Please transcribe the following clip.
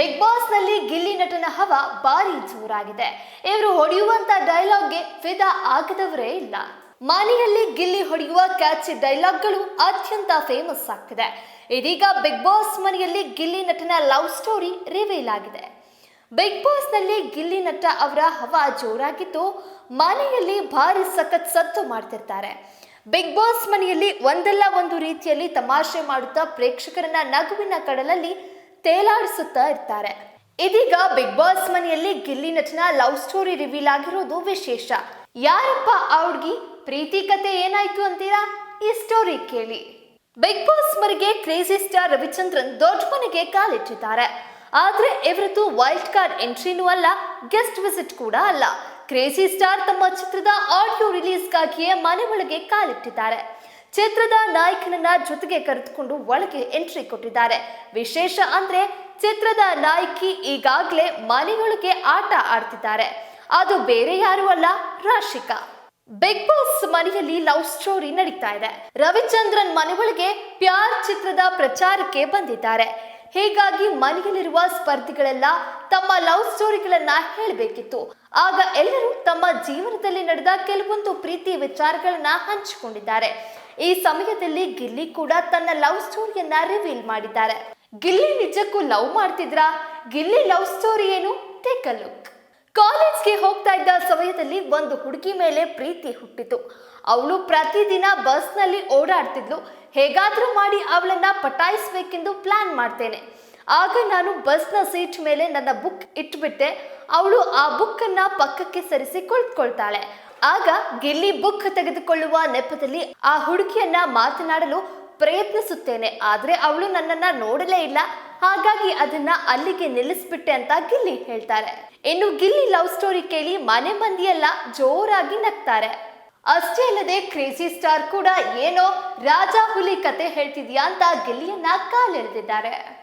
Big ಬಾಸ್ನಲ್ಲಿ ಗಿಲ್ಲಿ ನಟನ ಹವ ಭಾರಿ ಜೋರಾಗಿದೆ. ಇವರು ಹೊಡೆಯುವಂತ ಡೈಲಾಗ್ಗೆ ಫಿದಾ ಆಗದವರೇ ಇಲ್ಲ. ಮನೆಯಲ್ಲಿ ಗಿಲ್ಲಿ ಹೊಡೆಯುವ ಕ್ಯಾಚಿ ಡೈಲಾಗ್ಗಳು ಅತ್ಯಂತ ಫೇಮಸ್ ಆಗ್ತಿದೆ. ಇದೀಗ ಬಿಗ್ ಬಾಸ್ ಮನೆಯಲ್ಲಿ ಗಿಲ್ಲಿ ನಟನ ಲವ್ ಸ್ಟೋರಿ ರಿವೀಲ್ ಆಗಿದೆ. ಬಿಗ್ ಬಾಸ್ನಲ್ಲಿ ಗಿಲ್ಲಿ ನಟ ಅವರ ಹವಾ ಜೋರಾಗಿದ್ದು ಮನೆಯಲ್ಲಿ ಭಾರಿ ಸಖತ್ ಸತ್ತು ಮಾಡ್ತಿರ್ತಾರೆ. ಬಿಗ್ ಬಾಸ್ ಮನೆಯಲ್ಲಿ ಒಂದಲ್ಲ ಒಂದು ರೀತಿಯಲ್ಲಿ ತಮಾಷೆ ಮಾಡುತ್ತಾ ಪ್ರೇಕ್ಷಕರನ್ನ ನಗುವಿನ ಕಡಲಲ್ಲಿ ತೇಲಾಡಿಸುತ್ತಾ ಇರ್ತಾರೆ. ಇದೀಗ ಬಿಗ್ ಬಾಸ್ ಮನೆಯಲ್ಲಿ ಗಿಲ್ಲಿ ನಟನ ಲವ್ ಸ್ಟೋರಿ ರಿವೀಲ್ ಆಗಿರೋದು ವಿಶೇಷ. ಯಾರಪ್ಪ ಆ ಹುಡುಗಿ? ಪ್ರೀತಿ ಕತೆ ಏನಾಯ್ತು ಅಂತೀರಾ? ಈ ಸ್ಟೋರಿ ಕೇಳಿ. ಬಿಗ್ ಬಾಸ್ ಮರಿಗೆ ಕ್ರೇಜಿ ಸ್ಟಾರ್ ರವಿಚಂದ್ರನ್ ದೊಡ್ಡ ಮನೆಗೆ ಕಾಲಿಟ್ಟಿದ್ದಾರೆ. ಆದ್ರೆ ಇವರದ್ದು ವೈಲ್ಡ್ ಕಾರ್ಡ್ ಎಂಟ್ರಿನೂ ಅಲ್ಲ, ಗೆಸ್ಟ್ ವಿಸಿಟ್ ಕೂಡ ಅಲ್ಲ. ಕ್ರೇಜಿ ಸ್ಟಾರ್ ತಮ್ಮ ಚಿತ್ರದ ಆಡಿಯೋ ರಿಲೀಸ್ಗಾಗಿಯೇ ಮನೆ ಒಳಗೆ ಕಾಲಿಟ್ಟಿದ್ದಾರೆ. ಚಿತ್ರದ ನಾಯಕನನ್ನ ಜೊತೆಗೆ ಕರೆದುಕೊಂಡು ಒಳಗೆ ಎಂಟ್ರಿ ಕೊಟ್ಟಿದ್ದಾರೆ. ವಿಶೇಷ ಅಂದ್ರೆ ಚಿತ್ರದ ನಾಯಕಿ ಈಗಾಗಲೇ ಮನೆಯೊಳಗೆ ಆಟ ಆಡ್ತಿದ್ದಾರೆ. ಅದು ಬೇರೆ ಯಾರು ಅಲ್ಲ, ರಾಶಿಕಾ. ಬಿಗ್ ಬಾಸ್ ಮನೆಯಲ್ಲಿ ಲವ್ ಸ್ಟೋರಿ ನಡೀತಾ ಇದೆ. ರವಿಚಂದ್ರನ್ ಮನೆ ಒಳಗೆ ಪ್ಯಾರ್ ಚಿತ್ರದ ಪ್ರಚಾರಕ್ಕೆ ಬಂದಿದ್ದಾರೆ. ಹೀಗಾಗಿ ಮನೆಯಲ್ಲಿರುವ ಸ್ಪರ್ಧಿಗಳೆಲ್ಲ ತಮ್ಮ ಲವ್ ಸ್ಟೋರಿಗಳನ್ನ ಹೇಳಬೇಕಿತ್ತು. ಆಗ ಎಲ್ಲರೂ ತಮ್ಮ ಜೀವನದಲ್ಲಿ ನಡೆದ ಕೆಲವೊಂದು ಪ್ರೀತಿ ವಿಚಾರಗಳನ್ನ ಹಂಚಿಕೊಂಡಿದ್ದಾರೆ. ಈ ಸಮಯದಲ್ಲಿ ಗಿಲ್ಲಿ ಕೂಡ ತನ್ನ ಲವ್ ಸ್ಟೋರಿಯನ್ನ ರಿವೀಲ್ ಮಾಡಿದ್ದಾರೆ. ಗಿಲ್ಲಿ ನಿಜಕ್ಕೂ ಲವ್ ಮಾಡ್ತಿದ್ರಾ? ಗಿಲ್ಲಿ ಲವ್ ಸ್ಟೋರಿ ಏನು? ಟೇಕ್ ಅ ಲುಕ್ ಕಾಲೇಜ್ಗೆ ಹೋಗ್ತಾ ಇದ್ದ ಸಮಯದಲ್ಲಿ ಒಂದು ಹುಡುಗಿ ಮೇಲೆ ಪ್ರೀತಿ ಹುಟ್ಟಿತು. ಅವಳು ಪ್ರತಿದಿನ ಬಸ್ನಲ್ಲಿ ಓಡಾಡ್ತಿದ್ಲು. ಹೇಗಾದರೂ ಮಾಡಿ ಅವಳನ್ನ ಪಟಾಯಿಸ್ಬೇಕೆಂದು ಪ್ಲಾನ್ ಮಾಡ್ತೇನೆ. ಆಗ ನಾನು ಬಸ್ನ ಸೀಟ್ ಮೇಲೆ ನನ್ನ ಬುಕ್ ಇಟ್ಬಿಟ್ಟೆ. ಅವಳು ಆ ಬುಕ್ಕನ್ನು ಪಕ್ಕಕ್ಕೆ ಸರಿಸಿ ಕುಳಿತುಕೊಳ್ತಾಳೆ ಆಗ ಗಿಲ್ಲಿ ಬುಕ್ ತೆಗೆದುಕೊಳ್ಳುವ ನೆಪದಲ್ಲಿ ಆ ಹುಡುಗಿಯನ್ನ ಮಾತನಾಡಲು ಪ್ರಯತ್ನಿಸುತ್ತೇನೆ. ಆದ್ರೆ ಅವಳು ನನ್ನನ್ನ ನೋಡಲೇ ಇಲ್ಲ. ಹಾಗಾಗಿ ಅದನ್ನ ಅಲ್ಲಿಗೆ ನಿಲ್ಲಿಸ್ಬಿಟ್ಟೆ ಅಂತ ಗಿಲ್ಲಿ ಹೇಳ್ತಾರೆ. ಇನ್ನು ಗಿಲ್ಲಿ ಲವ್ ಸ್ಟೋರಿ ಕೇಳಿ ಮನೆ ಮಂದಿಯೆಲ್ಲ ಜೋರಾಗಿ ನಗ್ತಾರೆ. ಅಷ್ಟೇ ಅಲ್ಲದೆ ಕ್ರೇಜಿ ಸ್ಟಾರ್ ಕೂಡ ಏನೋ ರಾಜಾ ಹುಲಿ ಕತೆ ಹೇಳ್ತಿದ್ಯಾ ಅಂತ ಗಿಲ್ಲಿಯನ್ನ ಕಾಲೆಳೆದಿದ್ದಾರೆ.